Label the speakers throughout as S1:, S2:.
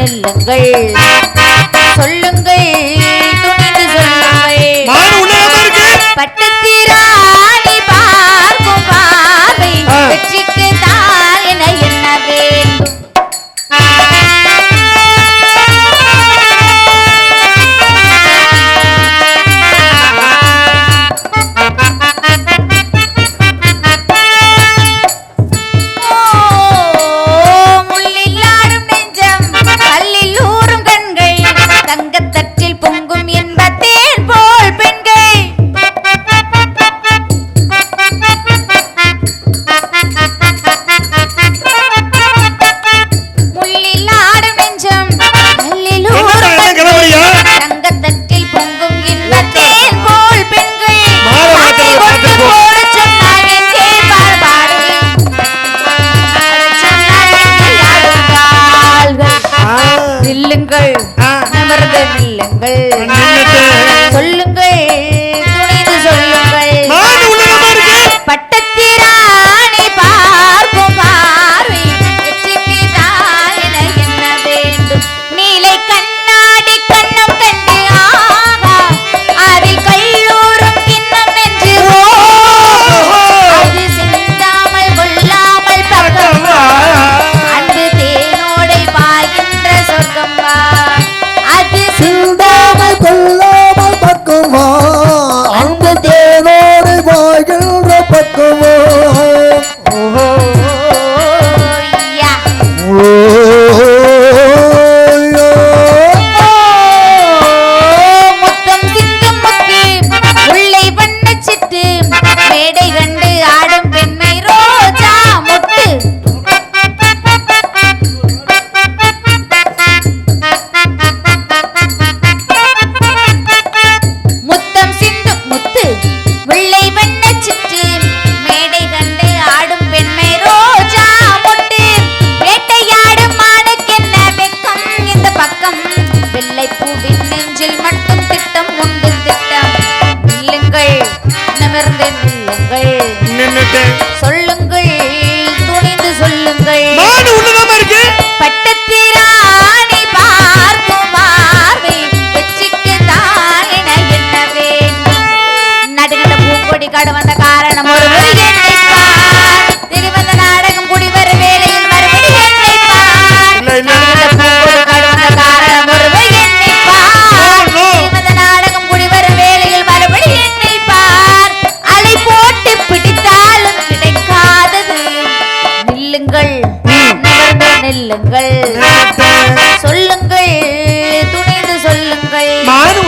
S1: ஆனந்தங்கள் சொல்லுங்கள்.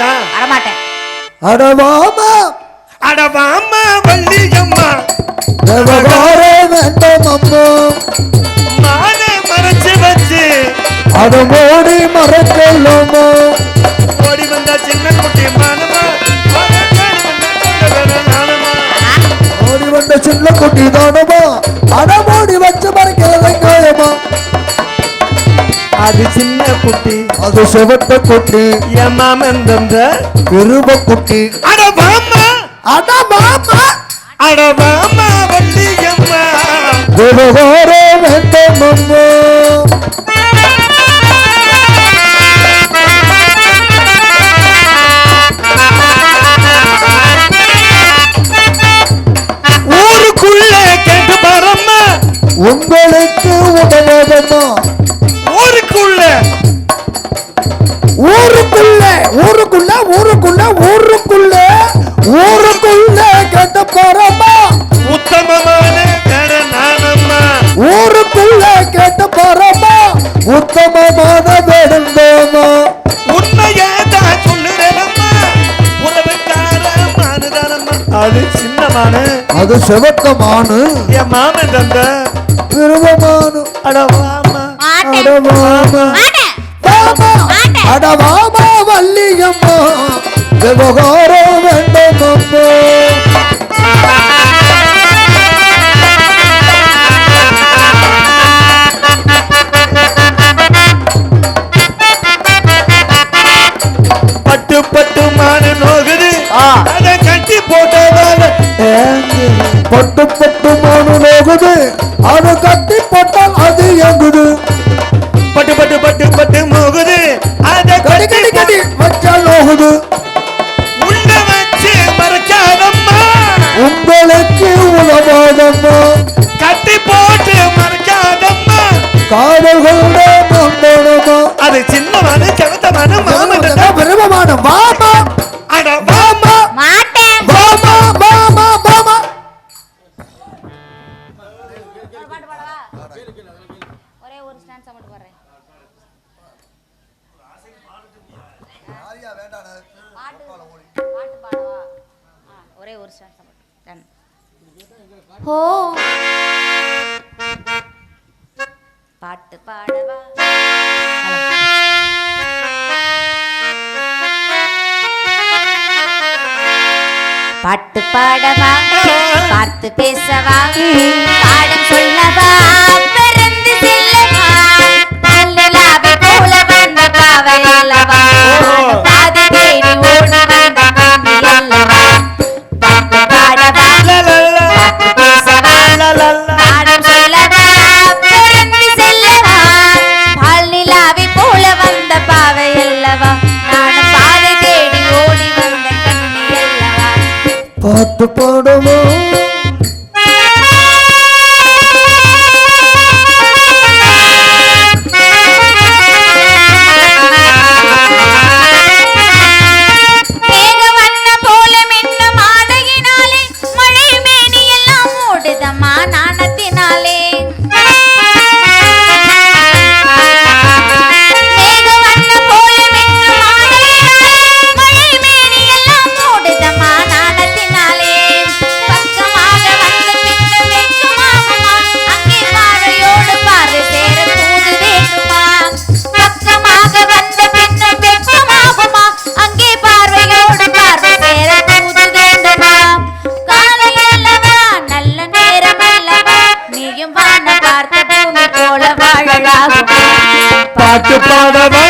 S2: வரமாட்டா
S1: வரமாட்டேன்.
S3: அடவாமா.
S2: அடவாமா வள்ளி அம்மா
S3: விவகாரே வேண்டாம் அம்மா.
S2: மானே மறைச்சு வச்சு.
S3: அட மோடி மறக்கலாமா?
S2: ஓடி வந்தா சின்ன குட்டி மானமா?
S3: ஓடி வந்த சின்ன குட்டி தானமா?
S2: அது செவத்த குட்டி.
S3: ஏமாம் எந்தெந்த
S2: குருப குட்டி. அட
S3: வாமா. அட
S2: வாமா.
S3: அட
S2: வாமா வள்ளி
S3: அம்மா. குருவோரே வெந்தமம்மா
S2: ஊருக்குள்ளே கேட்டு பாரம்மா
S3: உங்களுக்கு உதவதம்மா
S2: ஊருக்குள்ள.
S3: ஊருக்குள்ள ஊருக்குள்ள ஊருக்குள்ள ஊருக்குள்ள ஊருக்குள்ள கெட்ட போறமா
S2: உத்தமமான ஊருக்குள்ள கெட்ட
S3: போறமா உத்தமமான வேடுந்தோமா.
S2: உண்மையாதான் சொல்லுறேனம்மா. உறவுக்கார மானுதாரம்மா அது சின்னமான
S3: அது செவத்தமான
S2: என் மாமன் தந்த
S3: திருவமான
S2: அடவாமா.
S3: அடவாமா. அடவாமா வள்ளியம்மா விவகாரம் வேண்டும் அம்மா
S2: பட்டு பட்டு மானு நோகுது. அதை கட்டி போட்டதால.
S3: பட்டு பட்டு மானு நோகுது. அது கட்டி போட்டால் அது எங்குது
S2: மறைக்காதம்மா.
S3: உங்களுக்கு உணவாதம்மா
S2: கட்டி போட்டு மறைக்காதம்மா.
S3: காதல்களோட
S2: அது சின்னமான செவத்தமான மாமன் தந்த
S3: விருப்பமான
S1: ஒரே ஒரு ஸ்டான்ஸா டன் ஹோ. பாட்டு பாடவா? பாட்டு பாடவா? பார்த்து பேசவா? பாடம் சொல்லவா? பிறந்து செல்லவா? பல்லிலாவை போல வந்த பாவை பாட்டு போடுவோம். Que para
S3: darle